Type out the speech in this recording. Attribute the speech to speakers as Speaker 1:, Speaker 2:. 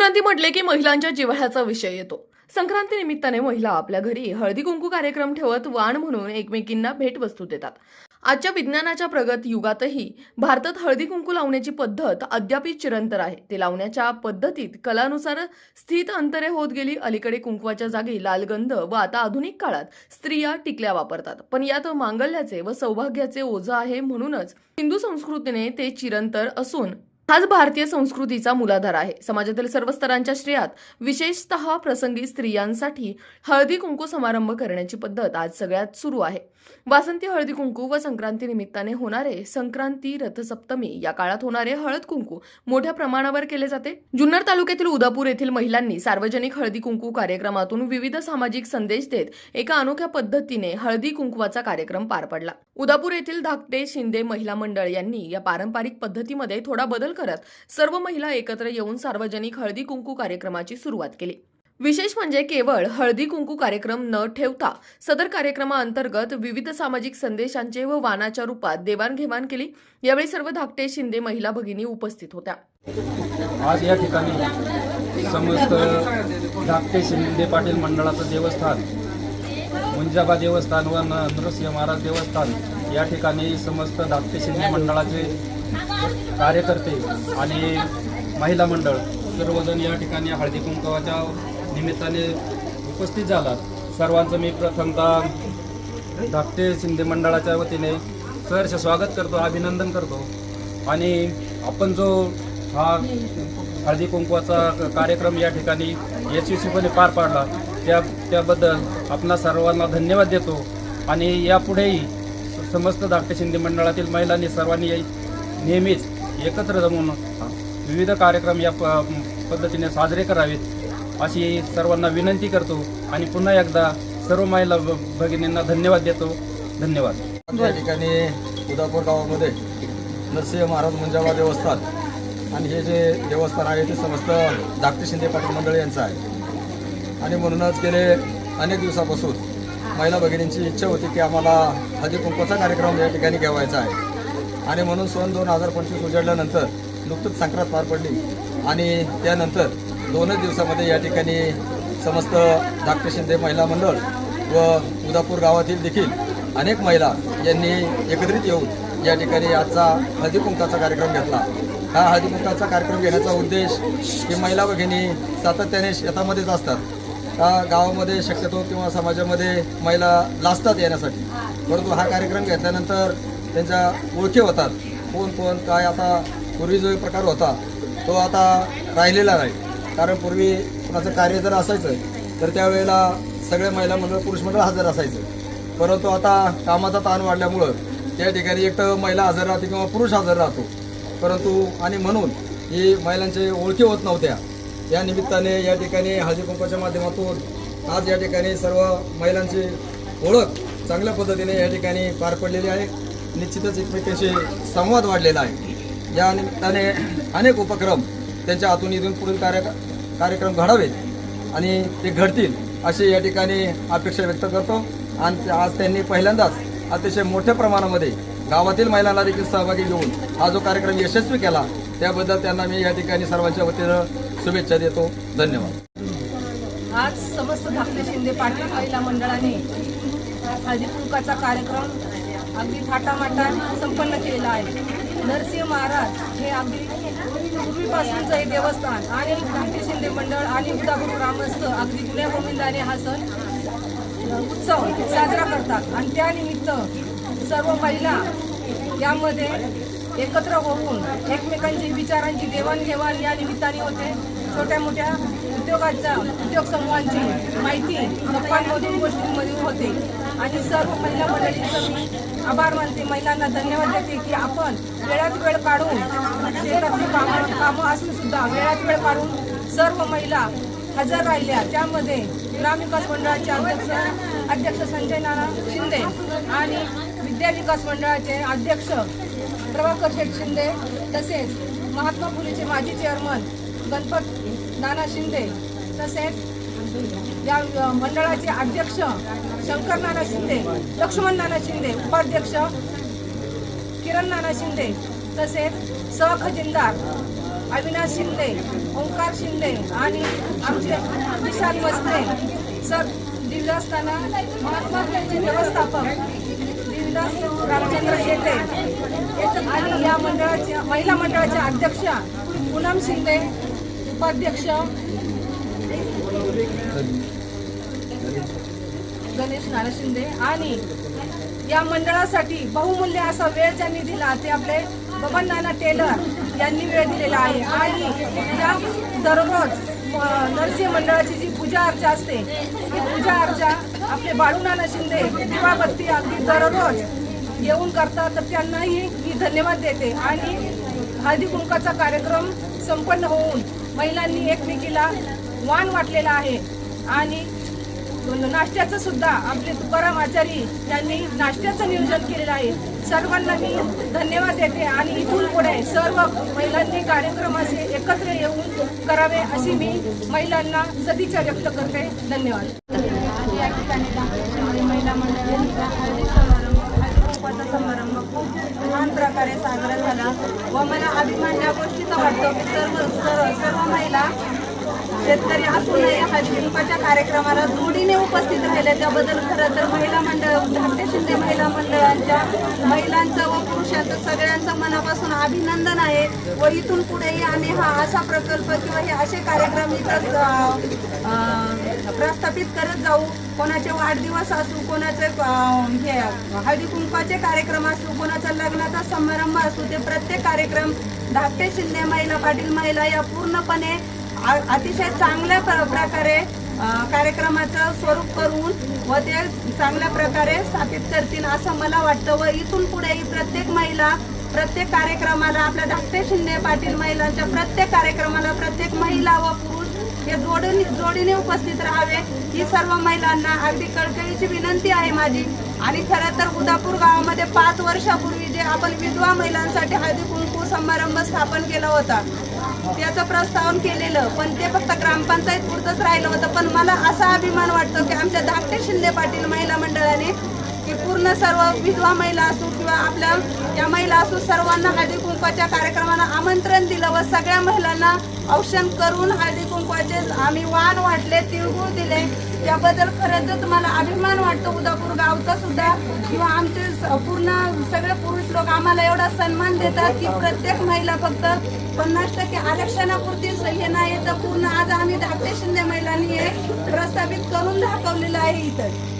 Speaker 1: संक्रांती म्हटले की महिलांच्या जिव्हाळ्याचा विषय येतो. संक्रांती निमित्ताने महिला आपल्या घरी हळदी कुंकू कार्यक्रम ठेवत वाण म्हणून एकमेकींना भेटवस्तू देतात. आजच्या विज्ञानाच्या प्रगत युगातही भारतात हळदी कुंकू लावण्याची पद्धत अद्यापही चिरंतर आहे. ते लावण्याच्या पद्धतीत कलानुसार स्थित अंतरे होत गेली अलीकडे कुंकवाच्या जागी लालगंध व आता आधुनिक काळात स्त्रिया टिकल्या वापरतात. पण यात मांगल्याचे व सौभाग्याचे ओझं आहे म्हणूनच हिंदू संस्कृतीने ते चिरंतर असून हाच भारतीय संस्कृतीचा मूलाधार आहे. समाजातील सर्व स्तरांच्या स्त्रियात विशेषतः प्रसंगी स्त्रियांसाठी हळदी कुंकू समारंभ करण्याची पद्धत आज सगळ्यात सुरू आहे. वासंती हळदी कुंकू व संक्रांती निमित्ताने होणारे संक्रांती रथसप्तमी या काळात होणारे हळद कुंकू मोठ्या प्रमाणावर केले जाते. जुन्नर तालुक्यातील उदापूर येथील महिलांनी सार्वजनिक हळदी कुंकू कार्यक्रमातून विविध सामाजिक संदेश देत एका अनोख्या पद्धतीने हळदी कुंकवाचा कार्यक्रम पार पडला. उदापूर येथील धाकटे शिंदे महिला मंडळ यांनी या पारंपरिक पद्धतीमध्ये थोडा बदल करत सर्व महिला एकत्र येऊन सार्वजनिक हळदी कुंकू कार्यक्रमाची सुरुवात केली. विशेष म्हणजे केवळ हळदी कुंकू कार्यक्रम न ठेवता सदर कार्यक्रमाअंतर्गत विविध सामाजिक संदेशांचे व वानाच्या रूपात देवाणघेवाण केली. यावेळी सर्व धाकटे शिंदे महिला भगिनी उपस्थित होत्या.
Speaker 2: आज या ठिकाणी समस्त धाकटे शिंदे पाटील मंडळाचं देवस्थान मुंजाबा देवस्थान व नृसिंह महाराज देवस्थान या ठिकाणी समस्त धाकटे शिंदे मंडळाचे कार्यकर्ते आणि महिला मंडळ सर्वजण या ठिकाणी हळदी कुंकवाच्या निमित्ताने उपस्थित झालात. सर्वांचं मी प्रथमतः धाकटे शिंदे मंडळाच्या वतीने सहर्ष स्वागत करतो अभिनंदन करतो. आणि आपण जो हा हळदी कुंकवाचा कार्यक्रम या ठिकाणी यशस्वीपणे पार पाडला त्या त्याबद्दल आपणा सर्वांना धन्यवाद देतो. आणि यापुढेही समस्त धाकटे शिंदे मंडळातील महिलांनी सर्वांनी नेहमीच एकत्र जमून विविध कार्यक्रम या प पद्धतीने साजरे करावेत अशी सर्वांना विनंती करतो. आणि पुन्हा एकदा सर्व महिला भगिनींना धन्यवाद देतो. धन्यवाद.
Speaker 3: या ठिकाणी उदापूर गावामध्ये नरसिंह महाराज मुंजाबा देवस्थान आणि हे जे देवस्थान आहे ते समस्त धाकटे शिंदे पाटील मंडळ यांचं आहे. आणि म्हणूनच गेले अनेक दिवसापासून महिला भगिनींची इच्छा होती की आम्हाला हळदी कुंकवाचा कार्यक्रम या ठिकाणी घेवायचा आहे. आणि म्हणून सन दोन हजार पंचवीस उजाडल्यानंतर नुकतंच संक्रांत पार पडली. आणि त्यानंतर दोनच दिवसामध्ये या ठिकाणी समस्त धाकटे शिंदे महिला मंडळ व उदापूर गावातील देखील अनेक महिला यांनी एकत्रित येऊन या ठिकाणी आजचा हळदीकुंकाचा कार्यक्रम घेतला. हा हळदीकुंकाचा कार्यक्रम घेण्याचा उद्देश की महिला भगिनी सातत्याने शेतामध्येच असतात. का गावामध्ये शक्यतो किंवा समाजामध्ये महिला लाजतात येण्यासाठी. परंतु हा कार्यक्रम घेतल्यानंतर त्यांच्या ओळखी होतात. कोण कोण काय आता पूर्वी जो प्रकार होता तो आता राहिलेला नाही. कारण पूर्वी कुणाचं कार्य जर असायचं तर त्यावेळेला सगळे महिला मंडळ पुरुष मंडळ हजर असायचं. परंतु आता कामाचा ताण वाढल्यामुळं त्या ठिकाणी एक तर महिला हजर राहते किंवा पुरुष हजर राहतो. परंतु आणि म्हणून ही महिलांचे ओळखी होत नव्हत्या. या निमित्ताने या ठिकाणी हळदी कुंकवाच्या माध्यमातून आज या ठिकाणी सर्व महिलांची ओळख चांगल्या पद्धतीने या ठिकाणी पार पडलेली आहे. निश्चितच एकमेकांशी संवाद वाढलेला आहे. या निमित्ताने अनेक उपक्रम त्यांच्या हातून इथून पुढील कार्य कार्यक्रम घडावेत आणि ते घडतील अशी या ठिकाणी अपेक्षा व्यक्त करतो. आणि आज त्यांनी पहिल्यांदाच अतिशय मोठ्या प्रमाणामध्ये गावातील महिलांना देखील सहभागी घेऊन हा जो कार्यक्रम यशस्वी केला त्याबद्दल त्यांना मी या ठिकाणी सर्वांच्या वतीनं शुभेच्छा देतो. धन्यवाद.
Speaker 4: आज समस्त धाकटे शिंदे पाटील महिला मंडळाने हळदी कुंकाचा कार्यक्रम अगदी थाटामाटात संपन्न केलेला आहे. नरसिंह महाराज हे अगदी पूर्वीपासूनचं हे देवस्थान आणि क्रांती शिंदे मंडळ आणि उदापूर ग्रामस्थ अगदी जुन्या गोविंदाने हा सण उत्सव साजरा करतात. आणि त्यानिमित्त सर्व महिला यामध्ये एकत्र होऊन एकमेकांची विचारांची देवाणघेवाण या निमित्ताने होते. छोट्या मोठ्या उद्योगाच्या उद्योग समूहांची माहिती गप्पांमधून गोष्टींमधून होते. आणि सर्व महिला मंडळींचं मी आभार मानते महिलांना धन्यवाद देते की आपण वेळात वेळ काढून शेतातली कामं कामं असून सुद्धा वेळात वेळ काढून सर्व महिला हजर राहिल्या. त्यामध्ये ग्रामविकास मंडळाचे अध्यक्ष अध्यक्ष संजय नाना शिंदे आणि विद्या विकास मंडळाचे अध्यक्ष प्रभाकर शेठ शिंदे तसेच महात्मा फुलेचे माजी चेअरमन गणपत नाना शिंदे तसेच या मंडळाचे अध्यक्ष शंकर नाना शिंदे लक्ष्मण नाना शिंदे उपाध्यक्ष किरण नाना शिंदे तसेच सहखजिनदार अविनाश शिंदे ओंकार शिंदे आणि आमचे विशाल मस्ते सर दिव्यास्थाना महात्मा फुले व्यवस्थापक दिवदास रामचंद्र शेटे आणि या मंडळाच्या महिला मंडळाच्या अध्यक्षा पूनम शिंदे उपाध्यक्ष गणेश नारशिंदे शिंदे. आणि या मंडळासाठी बहुमूल्य असा वेळ ज्यांनी दिला ते आपले बबन नाना टेलर यांनी वेळ दिलेला आहे. आणि या दररोज नरसिंह मंडळाची जी पूजा अर्चा असते ती पूजा अर्चा आपले बाळू नाना शिंदे दिवाबत्ती अगदी दररोज येऊन करतात. तर त्यांनाही मी धन्यवाद देते. आणि हळदी कुंकाचा कार्यक्रम संपन्न होऊन महिलांनी एकमेकीला वाण वाटलेला आहे. आणि नाश्त्याचं सुद्धा आपले तुकाराम आचारी यांनी नाश्त्याचं नियोजन केलेलं आहे. सर्वांना मी धन्यवाद देते आणि इथून पुढे सर्व महिलांनी कार्यक्रम असे एकत्र येऊन करावे अशी मी महिलांना सदिच्छा व्यक्त करते. धन्यवाद.
Speaker 5: या ठिकाणी महिला मंडळाचा समारंभ खूप छान प्रकारे साजरा झाला. व मला अभिमान या गोष्टीचा वाटतो की सर्व सर्व महिला शेतकरी असूनही हळदी कुंकवाच्या कार्यक्रमाला जोडीने उपस्थित राहिले. त्याबद्दल खरं तर महिला मंडळ धाकटे शिंदे महिला मंडळांच्या महिलांचं व पुरुषांचं सगळ्यांचं मनापासून अभिनंदन आहे. व इथून पुढेही आम्ही हा असा प्रकल्प किंवा हे असे कार्यक्रम इथं प्रस्थापित करत जाऊ. कोणाचे वाढदिवस असू कोणाचे हे हळदी कुंकवाचे कार्यक्रम असू कोणाचा लग्नाचा समारंभ असू ते प्रत्येक कार्यक्रम धाकटे शिंदे महिला पाटील महिला या पूर्णपणे अतिशय चांगल्या प्रकारे कार्यक्रमाचं स्वरूप करून व ते चांगल्या प्रकारे स्थापित करतील असं मला वाटतं. व इथून पुढेही प्रत्येक महिला प्रत्येक कार्यक्रमाला आपल्या धाकटे शिंदे पाटील महिलांच्या प्रत्येक कार्यक्रमाला प्रत्येक महिला व पुरुष हे जोडून जोडीने उपस्थित राहावे ही सर्व महिलांना अगदी कळकळीची विनंती आहे माझी. आणि खरं तर उदापूर गावामध्ये पाच वर्षापूर्वी जे आपण विधवा महिलांसाठी हळदी कुंकू समारंभ स्थापन केला होता त्याचं प्रस्तावन केलेलं पण ते फक्त ग्रामपंचायत पुरतंच राहिलं होतं. पण मला असा अभिमान वाटतो की आमच्या धाकटे शिंदे पाटील महिला मंडळाने की पूर्ण सर्व विधवा महिला असो किंवा आपल्या या महिला असो सर्वांना हळदी कुंकवाच्या कार्यक्रमाला आमंत्रण दिलं व सगळ्या महिलांना औषण करून हळदी कुंकवाचे आम्ही वाण वाटले तिळगुळ दिले. त्याबद्दल खरंच तुम्हाला अभिमान वाटतो. उदापूर गावचा सुद्धा किंवा आमचे स- पूर्ण सगळे पुरुष लोक आम्हाला एवढा सन्मान देतात की प्रत्येक महिला फक्त पन्नास टक्के आरक्षणापुरतीच हे नाही तर पूर्ण आज आम्ही धाकटे शिंदे महिलांनी हे प्रस्थापित करून दाखवलेलं आहे इथं.